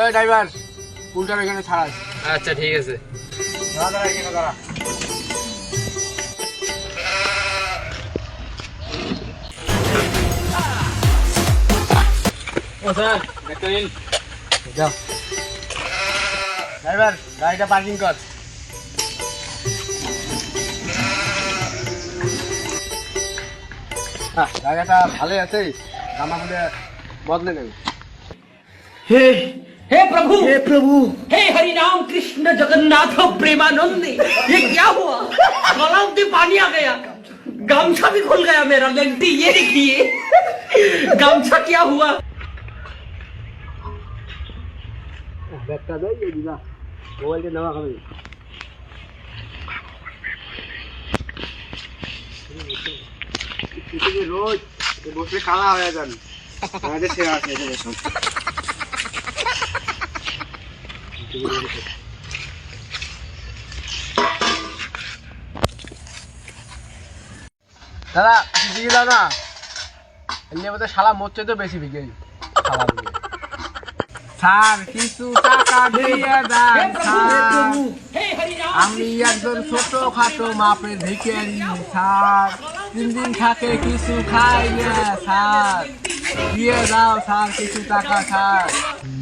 ওই ড্রাইভার উল্টার এখানে ছাড়াস। আচ্ছা ঠিক আছে। দাঁড়া দাঁড়া এখানে দাঁড়া। ও স্যার একটা দিন। যাও ড্রাইভার গাড়িটা পার্কিং কর। জায়গাটা ভালোই আছে আমাগুলো বদলে নেবে। हे हे प्रभु हे प्रभु हे हरि राम कृष्ण जगन्नाथ प्रेमानंद ये क्या हुआ गलाव में पानी आ गया गमछा भी खुल गया मेरा लेंटी ये देखिए गमछा क्या हुआ ব্যাগটা দেয় এই দিদা মোবাইলটা নেওয়া হবে রোজ বসে কালা হয়ে যান আমাদের সেরা আছে এখানে সব দাদা বিক্রি দাও এমনি বোধহয় শালা মরছে তো বেশি বিক্রি স্যার, কিছু টাকা দিয়ে দেন, স্যার। আমি একজন ছোট খাটো মাপের ভিখারি, স্যার। তিন দিন থাকে কিছু খাই না স্যার। দিয়ে দাও, স্যার, কিছু টাকা, স্যার।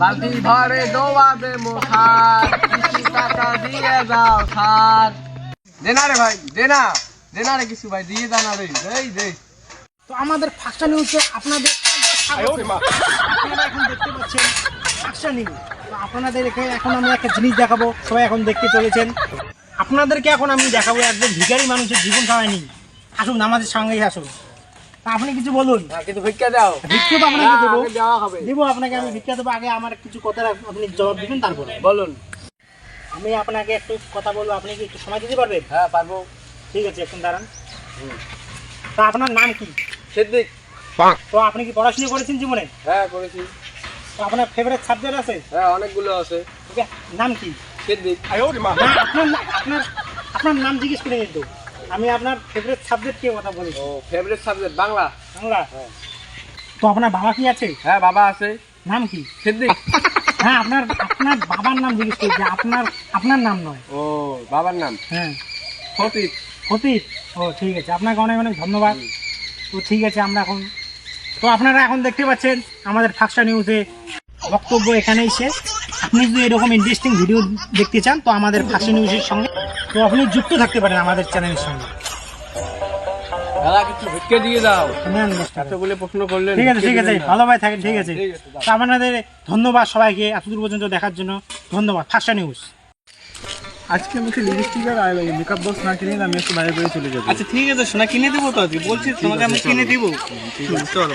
বালতি ভরে দোয়া দেবো স্যার কিছু টাকা দিয়ে দাও স্যার দে না রে ভাই দে না। দে না রে কিছু ভাই দিয়ে দাও না রে। দেই দে তো আমাদের ফাঁকশা নিউজে আপনাদের আপনারা এখন দেখতে পাচ্ছেন ফাঁকশা নিউজ আপনাদের এখানে এখন আমি একটা জিনিস দেখাবো সবাই এখন দেখতে চলেছেন। আপনাদেরকে এখন আমি দেখাবো একজন ভিখারি মানুষের জীবন কাহিনী আসুন আমাদের সঙ্গেই আসুন। আপনি কিছু বলুন। হ্যাঁ, কিন্তু ভিক্ষা দাও। ভিক্ষা তো আপনাকে দেবো। দেওয়া হবে। দেবো আপনাকে আমি ভিক্ষা দেবো। আগে আমার কিছু কথা আপনি জবাব দিবেন তারপরে। বলুন। আমি আপনাকে একটু কথা বলব। আপনি কি একটু সময় দিতে পারবেন? হ্যাঁ পারব। ঠিক আছে এখন দাঁড়ান। তা আপনার নাম কি? সিদ্দিক। তো আপনি কি পড়াশোনা করেছেন জীবনে? হ্যাঁ করেছি। তো আপনার ফেভারিট সাবজেক্ট আছে? হ্যাঁ অনেকগুলো আছে। নাম কি? সিদ্দিক। আপনার আপনার আপনার নাম জিজ্ঞেস করে কিন্তু আমি আপনার ফেভারিট সাবজেক্ট কি কথা বলি ও ফেভারিট সাবজেক্ট বাংলা। বাংলা? হ্যাঁ। তো আপনার বাবা কি আছে? হ্যাঁ বাবা আছে। নাম কি? সিদ্দিক। হ্যাঁ আপনার আপনার বাবার নাম জিজ্ঞেস করছি আপনার আপনার নাম নয়। ও বাবার নাম? হ্যাঁ। ফতিক অতীত ও ঠিক আছে আপনাকে অনেক অনেক ধন্যবাদ। তো ঠিক আছে আমরা এখন তো আপনারা এখন দেখতে পাচ্ছেন আমাদের ফাক্সা নিউজে বক্তব্য এখানেই শেষ। আপনি যদি এরকম ইন্টারেস্টিং ভিডিও দেখতে চান তো আমাদের ফাক্সা নিউজের সঙ্গে তো আপনি যুক্ত থাকতে পারেন আমাদের চ্যানেলের সঙ্গে। দাদা কিছু ভিক্ষে দিয়ে দাও। নেন, নেন। এতগুলো প্রশ্ন করলেন ঠিক আছে ঠিক আছে। ভালো ভাই থাকেন ঠিক আছে। আপনাদের ধন্যবাদ সবাইকে এতদূর পর্যন্ত দেখার জন্য। ধন্যবাদ। নিউজ আজকে আমাকে লিপস্টিক আর মেকআপ বক্স না কিনে আমি একটু বাইরে করে চলে যাব। আচ্ছা ঠিক আছে সোনা কিনে দেবো তো আজকে। বলছি তোমাকে আমি কিনে দিব। চলো চলো।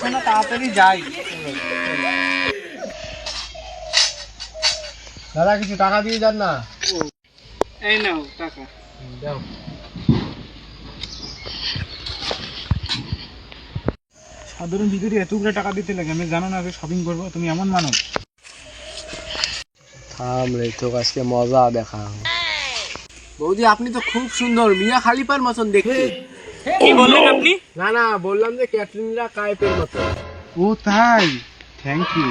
শোনা তাড়াতাড়ি যাই। দাদা কিছু টাকা দিয়ে যান না। এই নাও টাকা। দাও। সাধারণ ভিতরে এতগুলো টাকা দিতে লাগে আমি জানো না আগে শপিং করব তুমি এমন মানুষ। থাম রে তো আজকে মজা দেখা। বৌদি আপনি তো খুব সুন্দর মিয়া খালিপার মতন দেখতে। কি বললেন আপনি? না না বললাম যে ক্যাটরিনা কাইপের মতো ও তাই থ্যাংক ইউ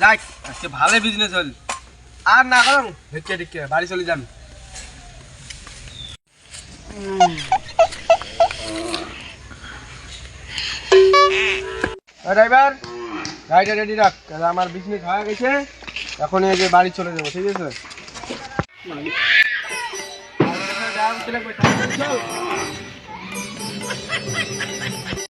যাক আজকে ভালো বিজনেস হল। আর না করুন ভিক্ষে টিক্ষে বাড়ি চলে যান ড্রাইভার গাড়িটা রেডি রাখ আমার বিজনেস হয়ে গেছে। এখন এই যে বাড়ি চলে যাব ঠিক আছে? চল।